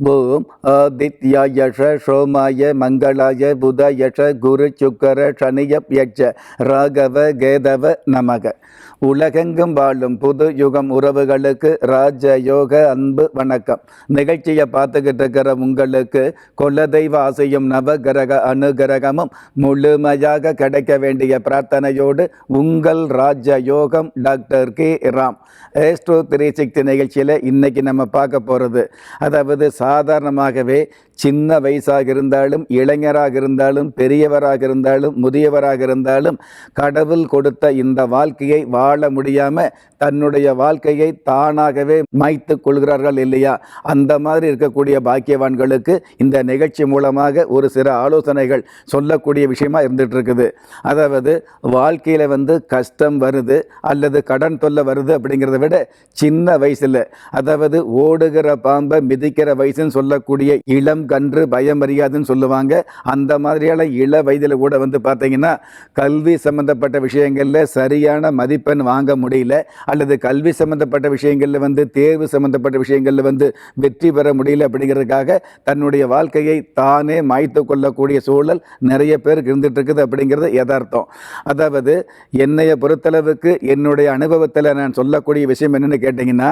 ஓம் ஆதித்யாயஷ சோமாய மங்களாய புதயஷ குரு சுக்கர சனியப்யட்ச ராகவ கேதவ நமக. உலகெங்கும் வாழும் புது யுகம் உறவுகளுக்கு ராஜ யோக அன்பு வணக்கம். நிகழ்ச்சியை பார்த்துக்கிட்டு இருக்கிற உங்களுக்கு குலதெய்வ ஆசையும் நவகிரக அனுகிரகமும் முழுமையாக கிடைக்க வேண்டிய பிரார்த்தனையோடு உங்கள் Raja Yogam doctor K Ram. Astro three sixty நிகழ்ச்சியில் இன்னைக்கு நம்ம பார்க்க போகிறது அதாவது சாதாரணமாகவே சின்ன வயசாக இருந்தாலும் இளைஞராக இருந்தாலும் பெரியவராக இருந்தாலும் முதியவராக இருந்தாலும் கடவுள் கொடுத்த இந்த வாழ்க்கையை வாழ முடியாமல் தன்னுடைய வாழ்க்கையை தானாகவே மாய்த்து கொள்கிறார்கள் இல்லையா? அந்த மாதிரி இருக்கக்கூடிய பாக்கியவான்களுக்கு இந்த நிகழ்ச்சி மூலமாக ஒரு சில ஆலோசனைகள் சொல்லக்கூடிய விஷயமா இருந்துட்டு இருக்குது அதாவது வாழ்க்கையில் வந்து கஷ்டம் வருது அல்லது கடன் தொல்லை வருது அப்படிங்கிறத விட சின்ன வயசில் அதாவது ஓடுகிற பாம்பை மிதிக்கிற வயசு வயசுன்னு சொல்லக்கூடிய இளம் கன்று பயம் அறியாதுன்னு சொல்லுவாங்க. அந்த மாதிரியான இள வயதில் கூட வந்து பார்த்தீங்கன்னா கல்வி சம்பந்தப்பட்ட விஷயங்களில் சரியான மதிப்பெண் வாங்க முடியல. அல்லது கல்வி சம்பந்தப்பட்ட விஷயங்களில் வந்து தேர்வு சம்பந்தப்பட்ட விஷயங்களில் வந்து வெற்றி பெற முடியல அப்படிங்கிறதுக்காக தன்னுடைய வாழ்க்கையை தானே மாய்த்து கொள்ளக்கூடிய சூழல் நிறைய பேருக்கு இருந்துட்டு இருக்குது அப்படிங்கிறது யதார்த்தம். அதாவது என்னைய பொறுத்தளவுக்கு என்னுடைய அனுபவத்தில் நான் சொல்லக்கூடிய விஷயம் என்னன்னு கேட்டிங்கன்னா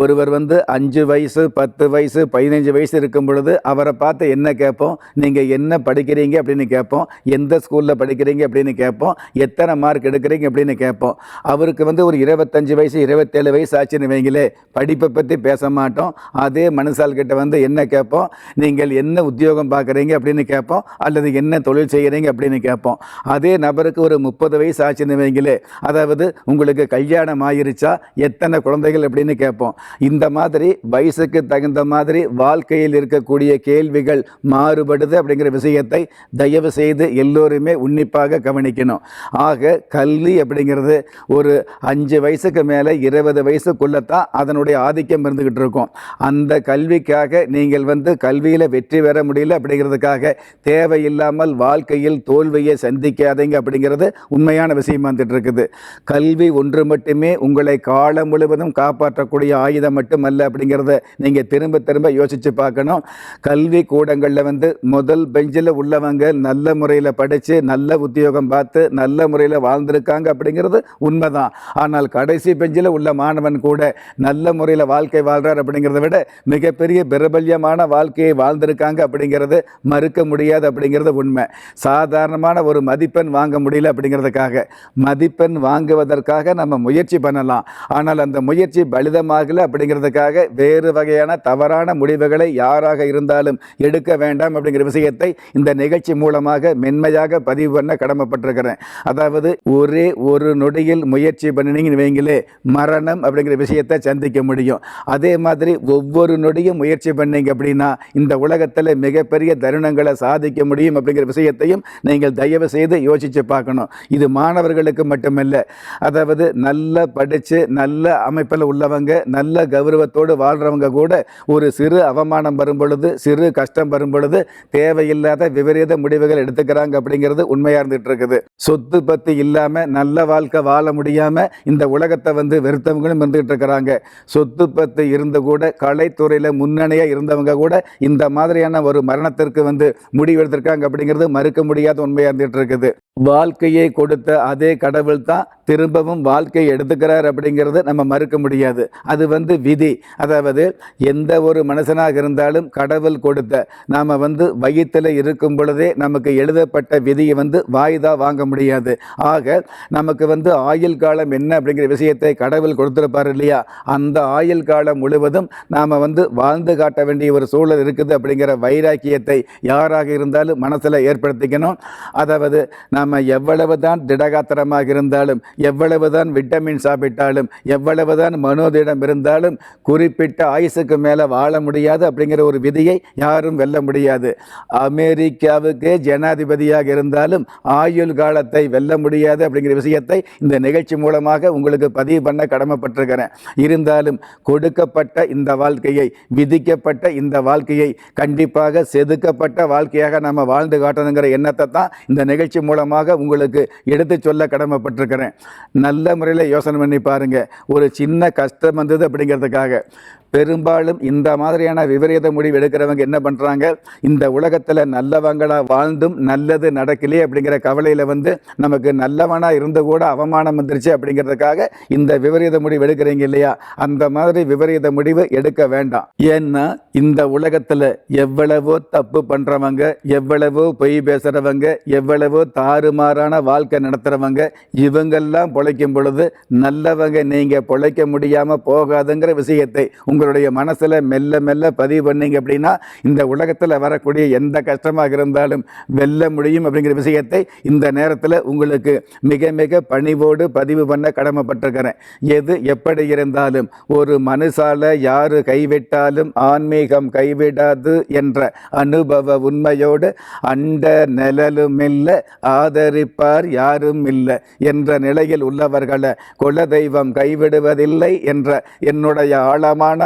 ஒருவர் வந்து அஞ்சு வயசு பத்து வயசு பதினைஞ்சு வயசு இருக்கும் பொழுது அவரை பார்த்து என்ன கேட்போம்? நீங்கள் என்ன படிக்கிறீங்க அப்படின்னு கேட்போம். எந்த ஸ்கூலில் படிக்கிறீங்க அப்படின்னு கேட்போம். எத்தனை மார்க் எடுக்கிறீங்க அப்படின்னு கேட்போம். அவருக்கு வந்து ஒரு இருபத்தஞ்சு வயசு இருபத்தேழு வயசு ஆச்சுன்னு வைங்களே படிப்பை பற்றி பேச மாட்டோம். அதே மனுஷால்கிட்ட வந்து என்ன கேட்போம்? நீங்கள் என்ன உத்தியோகம் பார்க்குறீங்க அப்படின்னு கேட்போம். அல்லது என்ன தொழில் செய்கிறீங்க அப்படின்னு கேட்போம். அதே நபருக்கு ஒரு முப்பது வயசு ஆச்சுன்னு வைங்களே அதாவது உங்களுக்கு கல்யாணம் ஆயிருச்சா? எத்தனை குழந்தைகள் அப்படின்னு கேட்போம். இந்த மாதிரி வயசுக்கு தகுந்த மாதிரி வாழ்க்கையில் இருக்கக்கூடிய கேள்விகள் மாறுபடுது அப்படிங்கிற விஷயத்தை தயவு செய்து எல்லோருமே உன்னிப்பாக கவனிக்கணும். ஆக கல்வி அப்படிங்கிறது ஒரு அஞ்சு வயசுக்கு மேலே இருபது வயசுக்குள்ளத்தான் அதனுடைய ஆதிக்கம் இருந்துக்கிட்டு இருக்கும். அந்த கல்விக்காக நீங்கள் வந்து கல்வியில் வெற்றி பெற முடியல அப்படிங்கிறதுக்காக தேவையில்லாமல் வாழ்க்கையில் தோல்வியை சந்திக்காதீங்க அப்படிங்கிறது உண்மையான விஷயம் வந்துட்டு இருக்குது. கல்வி ஒன்று மட்டுமே உங்களை காலம் முழுவதும் காப்பாற்றக்கூடிய ஆயுதம் மட்டுமல்ல அப்படிங்கிறத நீங்கள் திரும்ப திரும்ப யோசிச்சு யோசித்து பார்க்கணும். கல்வி கூடங்களில் வந்து முதல் பெஞ்சில் உள்ளவங்க நல்ல முறையில் படித்து நல்ல உத்தியோகம் பார்த்து நல்ல முறையில் வாழ்ந்திருக்காங்க அப்படிங்கிறது உண்மைதான். ஆனால் கடைசி பெஞ்சில் உள்ள மாணவன் கூட நல்ல முறையில் வாழ்க்கை வாழ்கிறார் அப்படிங்கிறத விட மிகப்பெரிய பிரபல்யமான வாழ்க்கையை வாழ்ந்திருக்காங்க அப்படிங்கிறது மறுக்க முடியாது அப்படிங்கிறது உண்மை. சாதாரணமான ஒரு மதிப்பெண் வாங்க முடியல அப்படிங்கிறதுக்காக மதிப்பெண் வாங்குவதற்காக நம்ம முயற்சி பண்ணலாம். ஆனால் அந்த முயற்சி பலிதமாகலை அப்படிங்கிறதுக்காக வேறு வகையான தவறான முடிவுகள் யாராக இருந்தாலும் எடுக்க வேண்டாம் அப்படிங்கிற விஷயத்தை இந்த நிகழ்ச்சி மூலமாக மென்மையாக பதிவு பண்ண கடமைப்பட்டிருக்கிறேன். அதாவது ஒரே ஒரு நொடியில் முயற்சி பண்ணினீங்கன்னு வைங்களே மரணம் அப்படிங்கிற விஷயத்தை சந்திக்க முடியும். அதே மாதிரி ஒவ்வொரு நொடியும் முயற்சி பண்ணீங்க அப்படின்னா இந்த உலகத்தில் மிகப்பெரிய தருணங்களை சாதிக்க முடியும் அப்படிங்கிற விஷயத்தையும் நீங்கள் தயவு செய்து யோசித்து பார்க்கணும். இது மாணவர்களுக்கு மட்டுமல்ல அதாவது நல்லா படித்து நல்ல அமைப்பில் உள்ளவங்க நல்ல கௌரவத்தோடு வாழ்கிறவங்க கூட ஒரு சிறு அவமானம் வரும் பொழுது சிறு கஷ்டம் வரும் பொழுது தேவையில்லாத விபரீத முடிவுகள் எடுத்துக்கிறாங்க அப்படிங்கிறது உண்மையாக இருந்துட்டு இருக்குது சொத்து பத்தி இல்லாமல் நல்ல வாழ்க்கை வாழ முடியாமல் இந்த உலகத்தை வந்து வெறுத்தவங்களும் இருந்துகிட்டு இருக்கிறாங்க சொத்து பத்து இருந்து கூட கலைத்துறையில் முன்னணியாக இருந்தவங்க கூட இந்த மாதிரியான ஒரு மரணத்திற்கு வந்து முடிவெடுத்திருக்காங்க அப்படிங்கிறது மறுக்க முடியாத உண்மையாக இருந்துகிட்டு இருக்குது வாழ்க்கையை கொடுத்த அதே கடவுள் தான் திரும்பவும் வாழ்க்கையை எடுத்துக்கிறார் அப்படிங்கிறது நம்ம மறுக்க முடியாது. அது வந்து விதி. அதாவது எந்த ஒரு மனுஷனாக இருந்தாலும் கடவுள் கொடுத்த நாம் வந்து வயிற்றில் இருக்கும் பொழுதே நமக்கு எழுதப்பட்ட விதியை வந்து வாய்தா வாங்க முடியாது. ஆக நமக்கு வந்து ஆயுள் காலம் என்ன அப்படிங்கிற விஷயத்தை கடவுள் கொடுத்துருப்பார் இல்லையா? அந்த ஆயுள் காலம் முழுவதும் நாம் வந்து வாழ்ந்து காட்ட வேண்டிய ஒரு சூழல் இருக்குது அப்படிங்கிற வைராக்கியத்தை யாராக இருந்தாலும் மனசில் ஏற்படுத்திக்கணும். அதாவது நாம் எவ்வளவு தான் திடகாத்திரமாக இருந்தாலும் எவ்வளவு தான் விட்டமின் சாப்பிட்டாலும் எவ்வளவு தான் மனோதிடம் இருந்தாலும் குறிப்பிட்ட ஆயுசுக்கு மேலே வாழ முடியாது முடியாது அப்படிங்கிற ஒரு விதியை யாரும் வெல்ல முடியாது. அமெரிக்காவுக்கு ஜனாதிபதியாக இருந்தாலும் ஆயுள் காலத்தை வெல்ல முடியாது அப்படிங்கிற விஷயத்தை இந்த நிகழ்ச்சி மூலமாக உங்களுக்கு பதிவு பண்ண கடமைப்பட்டிருக்கிறேன். இருந்தாலும் கொடுக்கப்பட்ட இந்த வாழ்க்கையை விதிக்கப்பட்ட இந்த வாழ்க்கையை கண்டிப்பாக செதுக்கப்பட்ட வாழ்க்கையாக நம்ம வாழ்ந்து காட்டணுங்கிற எண்ணத்தை தான் இந்த நிகழ்ச்சி மூலமாக உங்களுக்கு எடுத்து சொல்ல கடமைப்பட்டிருக்கிறேன். நல்ல முறையில் யோசனை பண்ணி பாருங்கள் ஒரு சின்ன கஷ்டம் வந்தது அப்படிங்கிறதுக்காக. பெரும்பாலும் இந்த மாதிரியான விபரீத முடிவு எடுக்கிறவங்க என்ன பண்ணுறாங்க இந்த உலகத்தில் நல்லவங்களாக வாழ்ந்தும் நல்லது நடக்கலையே அப்படிங்கிற கவலையில் வந்து நமக்கு நல்லவனாக இருந்து கூட அவமானம் வந்துருச்சு அப்படிங்கிறதுக்காக இந்த விபரீத முடிவு எடுக்கிறீங்க இல்லையா? அந்த மாதிரி விபரீத முடிவு எடுக்க வேண்டாம். ஏன்னா இந்த உலகத்தில் எவ்வளவோ தப்பு பண்ணுறவங்க எவ்வளவோ பொய் பேசுகிறவங்க எவ்வளவோ தாறுமாறான வாழ்க்கை நடத்துகிறவங்க இவங்கெல்லாம் பொழைக்கும் பொழுது நல்லவங்க நீங்கள் பொழைக்க முடியாமல் போகாதுங்கிற விஷயத்தை உங்கள் உங்களுடைய மனசில் மெல்ல மெல்ல பதிவு பண்ணீங்க அப்படின்னா இந்த உலகத்தில் வரக்கூடிய எந்த கஷ்டமாக இருந்தாலும் வெல்ல முடியும் அப்படிங்கிற விஷயத்தை இந்த நேரத்தில் உங்களுக்கு மிக மிக பணிவோடு பதிவு பண்ண கடமைப்பட்டிருக்கிறேன். எது எப்படி இருந்தாலும் ஒரு மனுஷால யாரு கைவிட்டாலும் ஆன்மீகம் கைவிடாது என்ற அனுபவ உண்மையோடு அண்ட நிழலும் இல்லை ஆதரிப்பார் யாரும் இல்லை என்ற நிலையில் உள்ளவர்களை குலதெய்வம் கைவிடுவதில்லை என்ற என்னுடைய ஆழமான